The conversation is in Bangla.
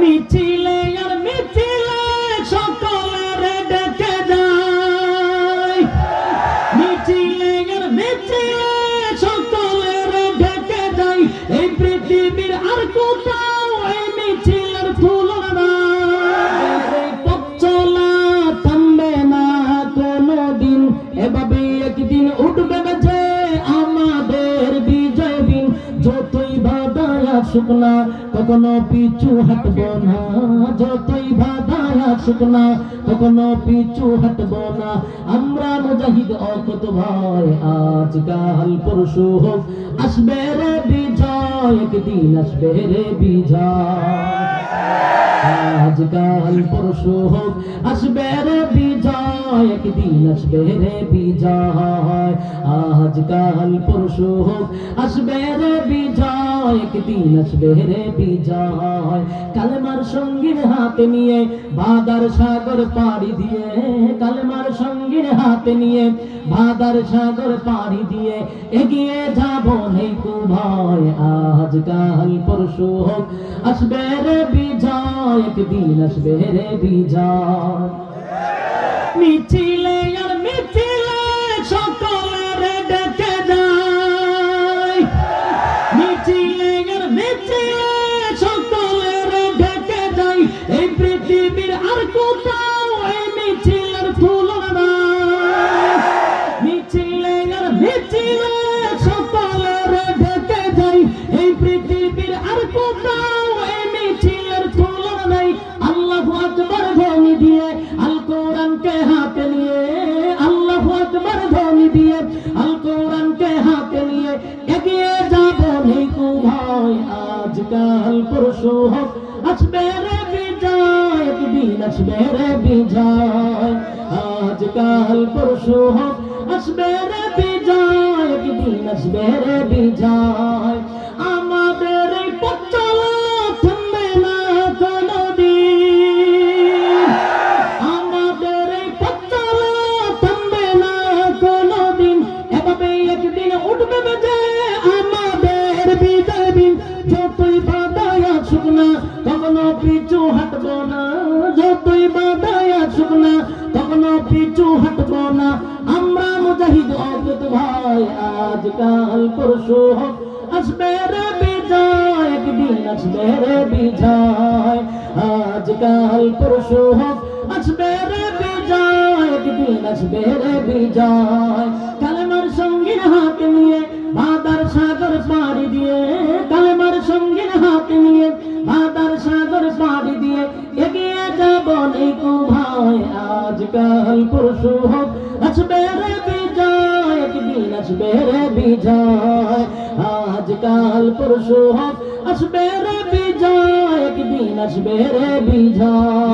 মিছিলে আর মিছিলে সকলের ডেকে যায়। মিছিলে আর মিছিলে সকলের ডেকে যায়। এই পৃথিবীর আর কোথাও বাধায় আসুক না, কখনো পিছু হাঁটব না। যতই বাধায় আসুক না, কখনো পিছু হাঁটব না। আমরা মুজাহিদ অকত ভাই আজকাল পরশু হোক আসবে রে বিজয়, একদিন আসবে রে বিজয়। আজকাল পরশু হোক আসবে রে বিজয়, একদিন আসবে রে বিজয়। আজকাল পরশু হোক আসবে রে বিজয়। একদিন আসবে রে বিজয়। কালেমার সঙ্গীর হাতে নিয়ে বাদার সাগর পাড়ি দিয়ে, কালেমার সঙ্গীর হাতে নিয়ে বাদার সাগর পাড়ি দিয়ে এগিয়ে যাব নেই কু ভয় আজকাল পরশু হোক আসবে রে বিজয় একদিন আসবে রে বিজয়। মিছিলে আজকাল পরশু হোক আসবে রে বিজয়, একদিন আসবে রে বিজয়। আজকাল পরশু হোক আসবে রে বিজয়, একদিন আসবে রে বিজয়। কখনো পিছু হাঁটব না, যতই বাধায় আসুক না কখনো পিছু হাঁটব না। আমরা মুজাহিদ অগত ভাই, আজকাল পরশু হোক আসবে রে বিজয়, একদিন আসবে রে বিজয়। আজকাল পরশু হোক আসবে রে বিজয়, একদিন আসবে রে বিজয়। কালেমার সঙ্গীর হাতে ভাই আজকাল পরশু হোক, আসবে রে বিজয়, একদিন আসবে রে বিজয়। আজকাল পরশু হোক, আসবে রে বিজয়, একদিন আসবে রে বিজয়।